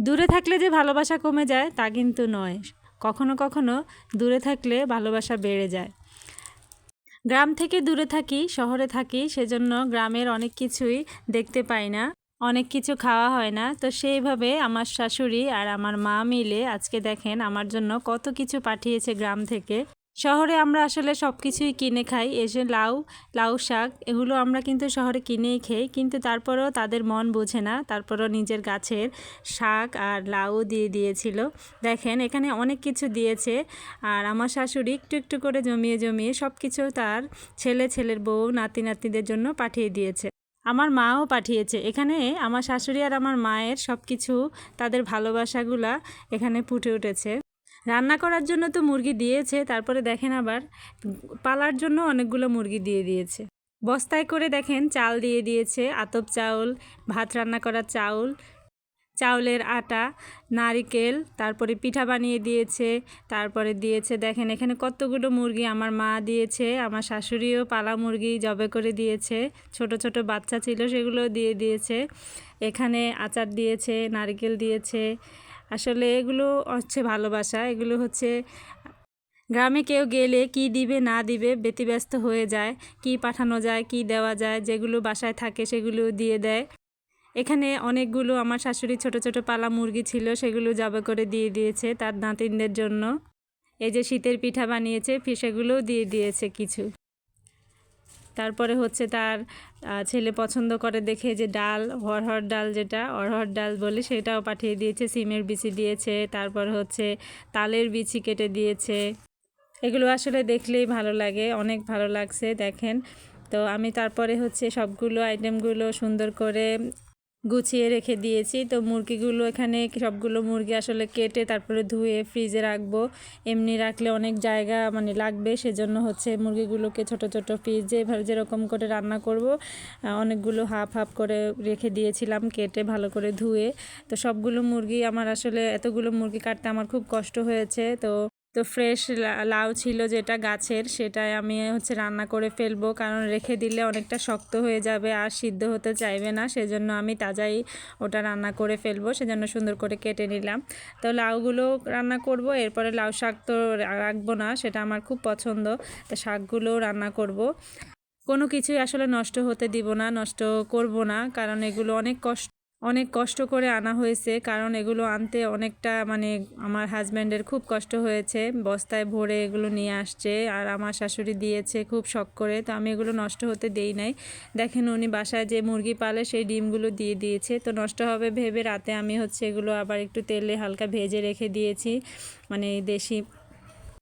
দূরে থাকলে যে ভালোবাসা কমে যায়, তা কিন্তু নয়। কখনো কখনো দূরে থাকলে ভালোবাসা বেড়ে যায়। গ্রাম থেকে দূরে থাকি, শহরে থাকি, সেজন্য গ্রামের অনেক কিছুই দেখতে পাই না। অনেক কিছু খাওয়া হয় না। তো সেইভাবে আমার শাশুড়ি আর আমার মা মিলে আজকে দেখেন আমার জন্য কত কিছু পাঠিয়েছে গ্রাম থেকে। শহরে আমরা আসলে সব কিছুই কিনে খাই এসে লাউ লাউ শাক, এগুলো আমরা কিন্তু শহরে কিনেই খাই, কিন্তু তারপরেও তাদের মন বোঝে না। তারপরও নিজের গাছের শাক আর লাউ দিয়ে দিয়েছিল। দেখেন, এখানে অনেক কিছু দিয়েছে আর আমার শাশুড়ি একটু একটু করে জমিয়ে জমিয়ে সব কিছু তার ছেলে, ছেলের বউ, নাতি, নাতনিদের জন্য পাঠিয়ে দিয়েছে। আমার মাও পাঠিয়েছে। এখানে আমার শাশুড়ি আর আমার মায়ের সব কিছু তাদের ভালোবাসাগুলা এখানে ফুটে উঠেছে। রান্না করার জন্য তো মুরগি দিয়েছে, তারপরে দেখেন আবার পালার জন্য অনেকগুলো মুরগি দিয়ে দিয়েছে। বস্তায় করে দেখেন চাল দিয়ে দিয়েছে, আতপ চাউল, ভাত রান্না করার চাউল, চাউলের আটা, নারিকেল, তারপরে পিঠা বানিয়ে দিয়েছে, তারপরে দিয়েছে দেখেন এখানে কতগুলো মুরগি আমার মা দিয়েছে, আমার শাশুড়িও পালা মুরগি জবে করে দিয়েছে, ছোট ছোট বাচ্চা ছিল সেগুলো দিয়ে দিয়েছে, এখানে আচার দিয়েছে, নারিকেল দিয়েছে আসলে এগুলো হচ্ছে ভালোবাসা, এগুলো হচ্ছে গ্রামে কেউ গেলে কি দিবে, না দিবে, ব্যতিব্যস্ত হয়ে যায়, কি পাঠানো যায়, কি দেওয়া যায়, যেগুলো বাসায় থাকে সেগুলো দিয়ে দেয়। এখানে অনেকগুলো আমার শাশুড়ি ছোট ছোট পালা মুরগি ছিল, সেগুলো জবে করে দিয়ে দিয়েছে তার নাতিনদের জন্য। এই যে শীতের পিঠা বানিয়েছে সেগুলোও দিয়ে দিয়েছে কিছু। তারপরে হচ্ছে তার ছেলে পছন্দ করে দেখে যে ডাল হরহর ডাল যেটা অরহর ডাল বলি সেটাও পাঠিয়ে দিয়েছে, সিমের বিচি দিয়েছে, তারপর হচ্ছে তালের বিচি কেটে দিয়েছে। এগুলো আসলে দেখলেই ভালো লাগে, অনেক ভালো লাগছে, দেখেন। তো আমি তারপরে হচ্ছে সবগুলো আইটেমগুলো সুন্দর করে গুছিয়ে রেখে দিয়েছি। তো মুরগিগুলো এখানে সবগুলো মুরগি আসলে কেটে তারপরে ধুয়ে ফ্রিজে রাখব। এমনি রাখলে অনেক জায়গা মানে লাগবে, সেজন্য হচ্ছে মুরগিগুলোকে ছোট ছোট ফ্রিজে যেরকম করে রান্না করব অনেকগুলো হাফ হাফ করে রেখে দিয়েছিলাম কেটে ভালো করে ধুয়ে। তো সবগুলো মুরগি আমার আসলে এতগুলো মুরগি কাটতে আমার খুব কষ্ট হয়েছে। তো তো ফ্রেশ লাউ ছিল যেটা গাছের, সেটাই আমি হচ্ছে রান্না করে ফেলব। কারণ রেখে দিলে অনেকটা শক্ত হয়ে যাবে আর সিদ্ধ হতে চাইবে না। সেজন্য আমি তাজাই ওটা রান্না করে ফেলব। সেজন্য সুন্দর করে কেটে নিলাম। তো লাউগুলো রান্না করব। এরপরে লাউ শাক তো রাখব না, সেটা আমার খুব পছন্দ। তো শাকগুলো রান্না করব। কোনো কিছুই আসলে নষ্ট হতে দিব না, নষ্ট করব না। কারণ এগুলো অনেক কষ্ট অনেক কষ্ট করে আনা হয়েছে, কারণ এগুলো আনতে অনেকটা মানে আমার হাজব্যান্ডের খুব কষ্ট হয়েছে, বস্তায় ভরে এগুলো নিয়ে আসছে আর আমার শাশুড়ি দিয়েছে খুব শখ করে, তো আমি এগুলো নষ্ট হতে দেই নাই। দেখেন উনি বাসায় যে মুরগি পালে সেই ডিমগুলো দিয়ে দিয়েছে, তো নষ্ট হবে ভেবে রাতে আমি হচ্ছে এগুলো আবার একটু তেলে হালকা ভেজে রেখে দিয়েছি মানে দেশি